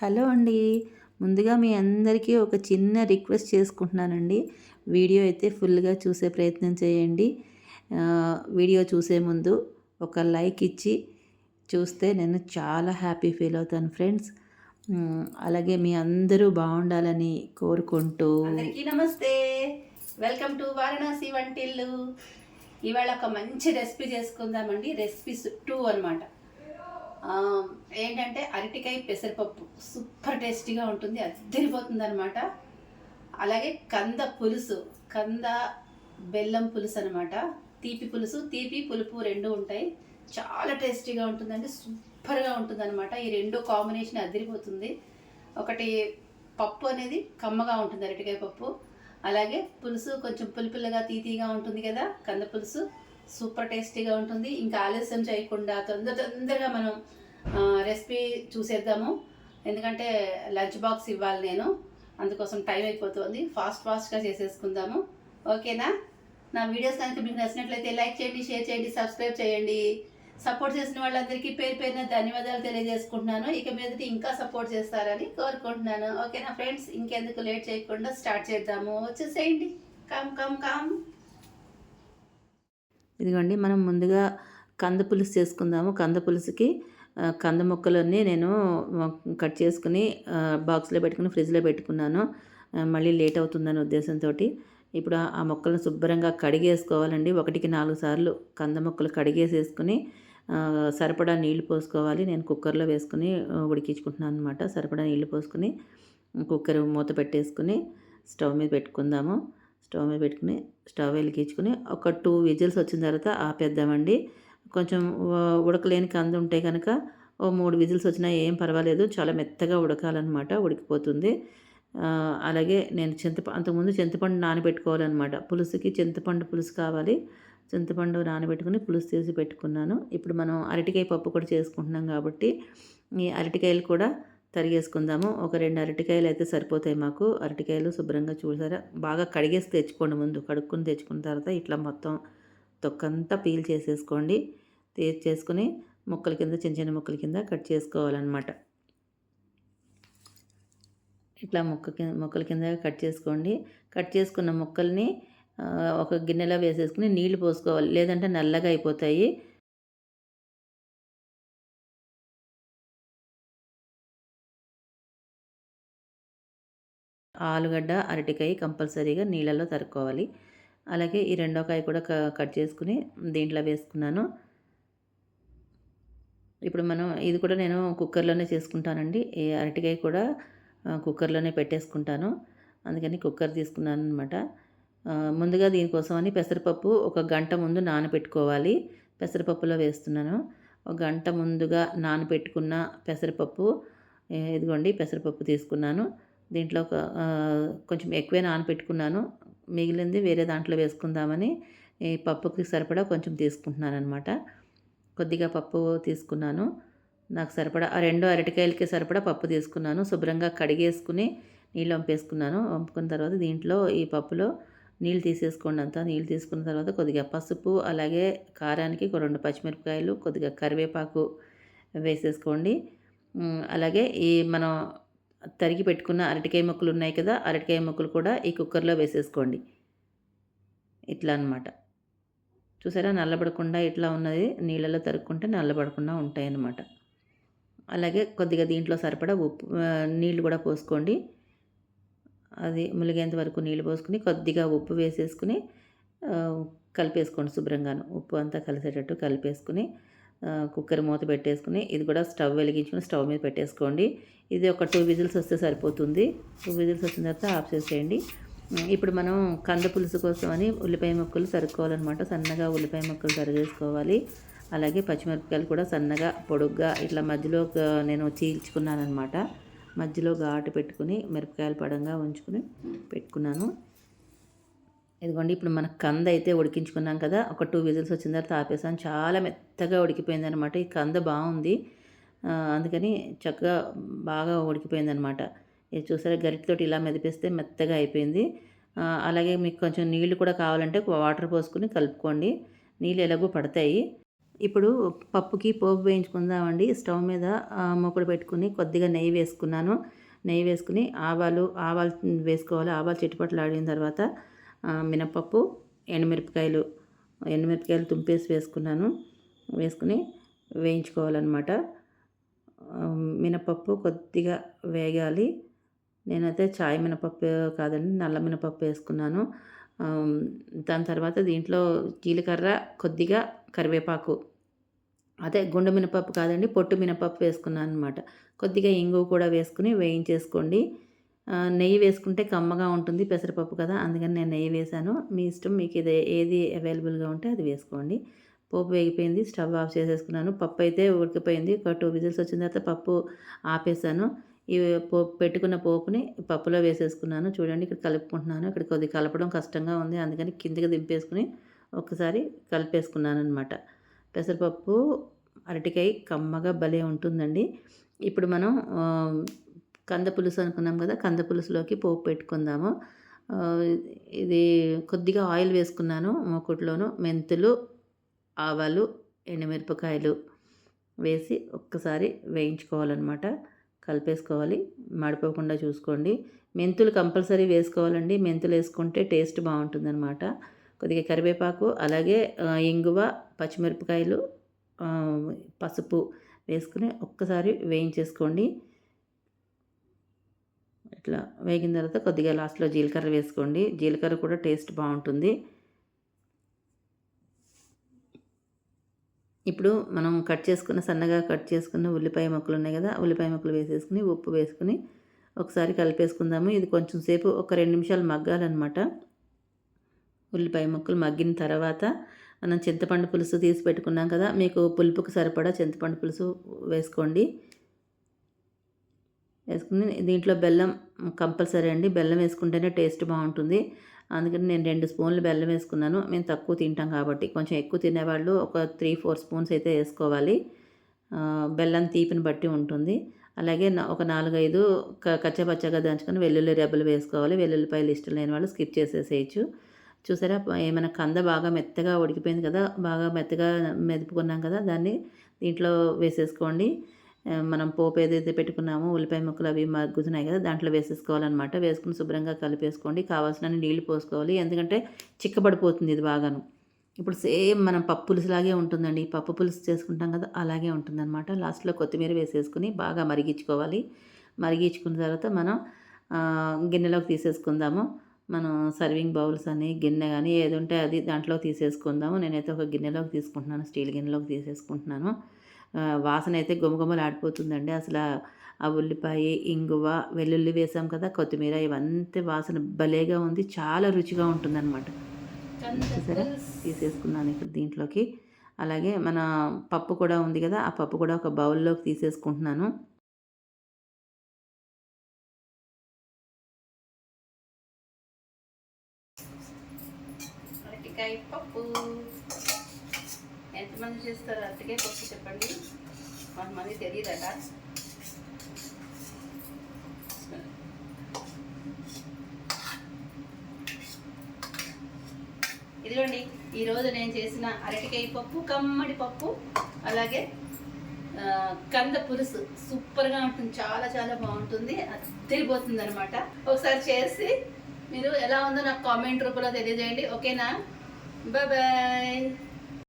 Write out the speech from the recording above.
Hello అండి. ముందుగా మీ అందరికీ ఒక చిన్న రిక్వెస్ట్ చేసుకుంటున్నానండి. వీడియో అయితే ఫుల్గా చూసే ప్రయత్నం చేయండి. వీడియో చూసే ముందు ఒక లైక్ ఇచ్చి చూస్తే నేను చాలా హ్యాపీ ఫీల్ అవుతాను ఫ్రెండ్స్. అలాగే మీ అందరూ బాగుండాలని కోరుకుంటూ నమస్తే. వెల్కమ్ టు వారణాసి వంటిల్లు. ఇవాళ ఒక మంచి రెసిపీ చేసుకుందామండి. రెసిపీ టూ అనమాట ఏంటంటే అరటికాయ పెసరపప్పు సూపర్ టేస్టీగా ఉంటుంది అద్దరిపోతుంది అనమాట అలాగే కంద పులుసు కంద బెల్లం పులుసు అనమాట తీపి పులుసు తీపి పులుపు రెండు ఉంటాయి. చాలా టేస్టీగా ఉంటుందండి సూపర్గా ఉంటుంది అనమాట ఈ రెండు కాంబినేషన్ అదిరిపోతుంది ఒకటి పప్పు అనేది కమ్మగా ఉంటుంది అరటికాయ పప్పు. అలాగే పులుసు కొంచెం పులిపుల్లగా తీతీగా ఉంటుంది కదా కంద పులుసు. సూపర్ టేస్టీగా ఉంటుంది. ఇంకా ఆలస్యం చేయకుండా తొందర తొందరగా మనం రెసిపీ చూసేద్దాము. ఎందుకంటే లంచ్ బాక్స్ ఇవ్వాలి నేను. అందుకోసం టైం అయిపోతుంది. ఫాస్ట్ ఫాస్ట్గా చేసేసుకుందాము. ఓకేనా? నా వీడియోస్ కనుక మీకు నచ్చినట్లయితే లైక్ చేయండి షేర్ చేయండి సబ్స్క్రైబ్ చేయండి. సపోర్ట్ చేసిన వాళ్ళందరికీ పేరు పేరున ధన్యవాదాలు తెలియజేసుకుంటున్నాను. ఇక మీదటి ఇంకా సపోర్ట్ చేస్తారని కోరుకుంటున్నాను. ఓకేనా ఫ్రెండ్స్? ఇంకెందుకు లేట్ చేయకుండా స్టార్ట్ చేద్దాము. వచ్చేసేయండి. Come come come. ఇదిగోండి మనం ముందుగా కంద పులుసు చేసుకుందాము. కంద పులుసుకి కంద ముక్కలన్నీ నేను కట్ చేసుకుని బాక్స్లో పెట్టుకుని ఫ్రిడ్జ్లో పెట్టుకున్నాను. మళ్ళీ లేట్ అవుతుందనే ఉద్దేశంతో ఇప్పుడు ఆ మొక్కలను శుభ్రంగా కడిగేసుకోవాలండి. ఒకటికి నాలుగు సార్లు కంద మొక్కలు కడిగేసేసుకుని సరిపడా నీళ్ళు పోసుకోవాలి. నేను కుక్కర్లో వేసుకుని ఉడికించుకుంటున్నాను అనమాట సరిపడా నీళ్ళు పోసుకుని కుక్కర్ మూత పెట్టేసుకుని స్టవ్ మీద పెట్టుకుందాము. స్టవ్ మీద పెట్టుకుని స్టవ్ వెలిగించుకుని ఒక టూ విజిల్స్ వచ్చిన తర్వాత ఆపేద్దామండి. కొంచెం ఉడకలేని కంద ఉంటే కనుక ఓ మూడు విజిల్స్ వచ్చినా ఏం పర్వాలేదు. చాలా మెత్తగా ఉడకాలన్నమాట ఉడికిపోతుంది. అలాగే నేను చింతప అంతకుముందు చింతపండు నానబెట్టుకోవాలన్నమాట. పులుసుకి చింతపండు పులుసు కావాలి. చింతపండు నానబెట్టుకుని పులుసు తీసి పెట్టుకున్నాను. ఇప్పుడు మనం అరటికాయ పప్పు కూడా చేసుకుంటున్నాం కాబట్టి ఈ అరటికాయలు కూడా తరిగేసుకుందాము. ఒక రెండు అరటికాయలు అయితే సరిపోతాయి మాకు. అరటికాయలు శుభ్రంగా చూసారా? బాగా కడిగేసి తెచ్చుకోండి ముందు. కడుక్కుని తెచ్చుకున్న తర్వాత ఇట్లా మొత్తం తొక్కంతా పీల్ చేసేసుకోండి. చేసుకుని ముక్కల కింద చిన్న చిన్న ముక్కల కింద కట్ చేసుకోవాలన్నమాట. ఇట్లా ముక్క కింద ముక్కల కింద కట్ చేసుకోండి. కట్ చేసుకున్న ముక్కల్ని ఒక గిన్నెలో వేసేసుకుని నీళ్ళు పోసుకోవాలి. లేదంటే నల్లగా అయిపోతాయి. ఆలుగడ్డ అరటికాయ కంపల్సరీగా నీళ్ళలో తరుక్కోవాలి. అలాగే ఈ రెండో కాయ కూడా కట్ చేసుకుని దీంట్లో వేసుకున్నాను. ఇప్పుడు మనం ఇది కూడా నేను కుక్కర్లోనే చేసుకుంటానండి. ఈ అరటికాయ కూడా కుక్కర్లోనే పెట్టేసుకుంటాను. అందుకని కుక్కర్ తీసుకున్నాను అనమాట ముందుగా దీనికోసమని పెసరపప్పు ఒక గంట ముందు నానబెట్టుకోవాలి. పెసరపప్పులో వేస్తున్నాను. ఒక గంట ముందుగా నానబెట్టుకున్న పెసరపప్పు ఇదిగోండి పెసరపప్పు తీసుకున్నాను. దీంట్లో ఒక కొంచెం ఎక్కువే నానబెట్టుకున్నాను మిగిలింది వేరే దాంట్లో వేసుకుందామని ఈ పప్పుకి సరిపడా కొంచెం తీసుకుంటున్నాను అనమాట కొద్దిగా పప్పు తీసుకున్నాను. నాకు సరిపడా ఆ రెండు అరటికాయలకి సరిపడా పప్పు తీసుకున్నాను. శుభ్రంగా కడిగేసుకుని నీళ్ళు వంపేసుకున్నాను. వంపుకున్న తర్వాత దీంట్లో ఈ పప్పులో నీళ్ళు తీసేసుకోండి అంతా. నీళ్ళు తీసుకున్న తర్వాత కొద్దిగా పసుపు అలాగే కారానికి రెండు పచ్చిమిరపకాయలు కొద్దిగా కరివేపాకు వేసేసుకోండి. అలాగే ఈ మనం తరిగి పెట్టుకున్న అరటికాయ ముక్కలు ఉన్నాయి కదా అరటికాయ ముక్కలు కూడా ఈ కుక్కర్లో వేసేసుకోండి. ఇట్లా అనమాట చూసారా? నల్లబడకుండా ఇట్లా ఉన్నది. నీళ్ళలో తరుక్కుంటే నల్లబడకుండా ఉంటాయి అన్నమాట అలాగే కొద్దిగా దీంట్లో సరిపడా ఉప్పు నీళ్ళు కూడా పోసుకోండి. అది ములిగేంత వరకు నీళ్ళు పోసుకుని కొద్దిగా ఉప్పు వేసేసుకుని కలిపేసుకోండి శుభ్రంగాను. ఉప్పు అంతా కలిసేటట్టు కలిపేసుకుని కుక్కర్ మూత పెట్టేసుకుని ఇది కూడా స్టవ్ వెలిగించుకుని స్టవ్ మీద పెట్టేసుకోండి. ఇది ఒక టూ విజిల్స్ వస్తే సరిపోతుంది. టూ విజిల్స్ వచ్చిన తర్వాత ఆఫ్ చేసేయండి. ఇప్పుడు మనం కంద పులుసు కోసం అని ఉల్లిపాయ ముక్కలు సరుక్కోవాలన్నమాట. సన్నగా ఉల్లిపాయ ముక్కలు సరిగేసుకోవాలి అలాగే పచ్చిమిరపకాయలు కూడా సన్నగా పొడుగ్గా ఇట్లా మధ్యలో నేను చీల్చుకున్నాను అనమాట మధ్యలో ఘాటు పెట్టుకుని మిరపకాయలు పడంగా ఉంచుకుని పెట్టుకున్నాను. ఇదిగోండి ఇప్పుడు మన కంద అయితే ఉడికించుకున్నాం కదా ఒక టూ విజిల్స్ వచ్చిన తర్వాత ఆపేసాను చాలా మెత్తగా ఉడికిపోయింది అనమాట ఈ కంద బాగుంది. అందుకని చక్కగా బాగా ఉడికిపోయింది అనమాట ఇది చూసారా గరిటతోటి ఇలా మెదిపిస్తే మెత్తగా అయిపోయింది. అలాగే మీకు కొంచెం నీళ్ళు కూడా కావాలంటే వాటర్ పోసుకుని కలుపుకోండి. నీళ్ళు ఎలాగో పడతాయి. ఇప్పుడు పప్పుకి పోపు వేయించుకుందామండి. స్టవ్ మీద మూకుడు పెట్టుకుని కొద్దిగా నెయ్యి వేసుకున్నాను. నెయ్యి వేసుకుని ఆవాలు ఆవాలు వేసుకోవాలి. ఆవాలు చిట్టుపట్లు ఆడిన తర్వాత మినపప్పు ఎండుమిరపకాయలు ఎండుమిరపకాయలు తుంపేసి వేసుకున్నాను. వేసుకుని వేయించుకోవాలన్నమాట. మినపప్పు కొద్దిగా వేగాలి. నేనైతే చాయ్ మినపప్పు కాదండి నల్ల మినపప్పు వేసుకున్నాను. దాని తర్వాత దీంట్లో జీలకర్ర కొద్దిగా కరివేపాకు. అదే గుండు మినపప్పు కాదండి పొట్టు మినపప్పు వేసుకున్నాను అనమాట కొద్దిగా ఇంగువ కూడా వేసుకుని వేయించేసుకోండి. నెయ్యి వేసుకుంటే కమ్మగా ఉంటుంది పెసరపప్పు కదా అందుకని నేను నెయ్యి వేశాను. మీ ఇష్టం మీకు ఇది ఏది అవైలబుల్గా ఉంటే అది వేసుకోండి. పోపు వేగిపోయింది స్టవ్ ఆఫ్ చేసేసుకున్నాను. పప్పు అయితే ఉడికిపోయింది. ఒక టూ విజిల్స్ వచ్చిన తర్వాత పప్పు ఆపేసాను ఈ పోపు పెట్టుకున్న పోపుని పప్పులో వేసేసుకున్నాను. చూడండి ఇక్కడ కలుపుకుంటున్నాను. ఇక్కడ కొద్దిగా కలపడం కష్టంగా ఉంది. అందుకని కిందకి దింపేసుకుని ఒకసారి కలిపేసుకున్నాను అనమాట పెసరపప్పు అరటికాయ కమ్మగా భలే ఉంటుందండి. ఇప్పుడు మనం కంద పులుసు అనుకున్నాం కదా కంద పులుసులోకి పోపు పెట్టుకుందాము. ఇది కొద్దిగా ఆయిల్ వేసుకున్నాను మూకుట్లోను. మెంతులు ఆవాలు ఎండుమిరపకాయలు వేసి ఒక్కసారి వేయించుకోవాలన్నమాట. కలిపేసుకోవాలి. మాడిపోకుండా చూసుకోండి. మెంతులు కంపల్సరీ వేసుకోవాలండి. మెంతులు వేసుకుంటే టేస్ట్ బాగుంటుందన్నమాట. కొద్దిగా కరివేపాకు అలాగే ఇంగువ పచ్చిమిరపకాయలు పసుపు వేసుకుని ఒక్కసారి వేయించేసుకోండి. ఇట్లా వేగిన తర్వాత కొద్దిగా లాస్ట్లో జీలకర్ర వేసుకోండి. జీలకర్ర కూడా టేస్ట్ బాగుంటుంది. ఇప్పుడు మనం కట్ చేసుకున్న సన్నగా కట్ చేసుకున్న ఉల్లిపాయ ముక్కలు ఉన్నాయి కదా ఉల్లిపాయ ముక్కలు వేసేసుకుని ఉప్పు వేసుకుని ఒకసారి కలిపేసుకుందాము. ఇది కొంచెం సేపు ఒక రెండు నిమిషాలు మగ్గాలన్నమాట. ఉల్లిపాయ ముక్కలు మగ్గిన తర్వాత మనం చింతపండు పులుసు తీసి పెట్టుకున్నాం కదా మీకు పులుపుకు సరిపడా చింతపండు పులుసు వేసుకోండి. వేసుకుని దీంట్లో బెల్లం కంపల్సరీ అండి. బెల్లం వేసుకుంటేనే టేస్ట్ బాగుంటుంది. అందుకని నేను రెండు స్పూన్లు బెల్లం వేసుకున్నాను. మేము తక్కువ తింటాం కాబట్టి. కొంచెం ఎక్కువ తినేవాళ్ళు ఒక త్రీ ఫోర్ స్పూన్స్ అయితే వేసుకోవాలి. బెల్లం తీపిని బట్టి ఉంటుంది. అలాగే ఒక నాలుగైదు క కచ్చపచ్చగా దంచుకొని వెల్లుల్లి రెబ్బలు వేసుకోవాలి. వెల్లుల్లిపాయలు ఇష్టం లేని వాళ్ళు స్కిప్ చేసేసేయచ్చు. చూసారా? ఏమైనా కంద బాగా మెత్తగా ఉడికిపోయింది కదా బాగా మెత్తగా మెదుపుకున్నాం కదా దాన్ని దీంట్లో వేసేసుకోండి. మనం పోపు ఏదైతే పెట్టుకున్నామో ఉల్లిపాయ ముక్కలు అవి మగ్గుతున్నాయి కదా దాంట్లో వేసేసుకోవాలన్నమాట. వేసుకుని శుభ్రంగా కలిపేసుకోండి. కావాల్సిన నీళ్ళు పోసుకోవాలి. ఎందుకంటే చిక్కబడిపోతుంది ఇది బాగాను. ఇప్పుడు సేమ్ మనం పప్పు పులుసులాగే ఉంటుందండి. పప్పు పులుసు చేసుకుంటాం కదా అలాగే ఉంటుందన్నమాట. లాస్ట్లో కొత్తిమీర వేసేసుకుని బాగా మరిగించుకోవాలి. మరిగించుకున్న తర్వాత మనం గిన్నెలోకి తీసేసుకుందాము. మనం సర్వింగ్ బౌల్స్ అని గిన్నె కానీ ఏది ఉంటే అది దాంట్లో తీసేసుకుందాము. నేనైతే ఒక గిన్నెలోకి తీసుకుంటున్నాను. స్టీల్ గిన్నెలోకి తీసేసుకుంటున్నాను. వాసన అయితే గుమగుమలు ఆడిపోతుందండి అసలు ఆ- ఉల్లిపాయ ఇంగువ వెల్లుల్లి వేసాం కదా కొత్తిమీర ఇవంతా వాసన భలేగా ఉంది. చాలా రుచిగా ఉంటుందన్నమాట. పులుసు. తీసేసుకున్నాను ఇక్కడ దీంట్లోకి. అలాగే మన పప్పు కూడా ఉంది కదా ఆ పప్పు కూడా ఒక బౌల్లోకి తీసేసుకుంటున్నాను. పప్పు ఎంతమంది చేస్తారు అరటికాయ పప్పు చెప్పండి. కొంతమంది తెలియదట ఇదిగోండి ఈరోజు నేను చేసిన అరటికాయ పప్పు కమ్మడి పప్పు అలాగే కంద పులుసు. సూపర్గా ఉంటుంది చాలా చాలా బాగుంటుంది. తిరిగిపోతుంది అనమాట ఒకసారి చేసి మీరు ఎలా ఉందో నాకు కామెంట్ రూపంలో తెలియజేయండి. ఓకేనా? బాయ్.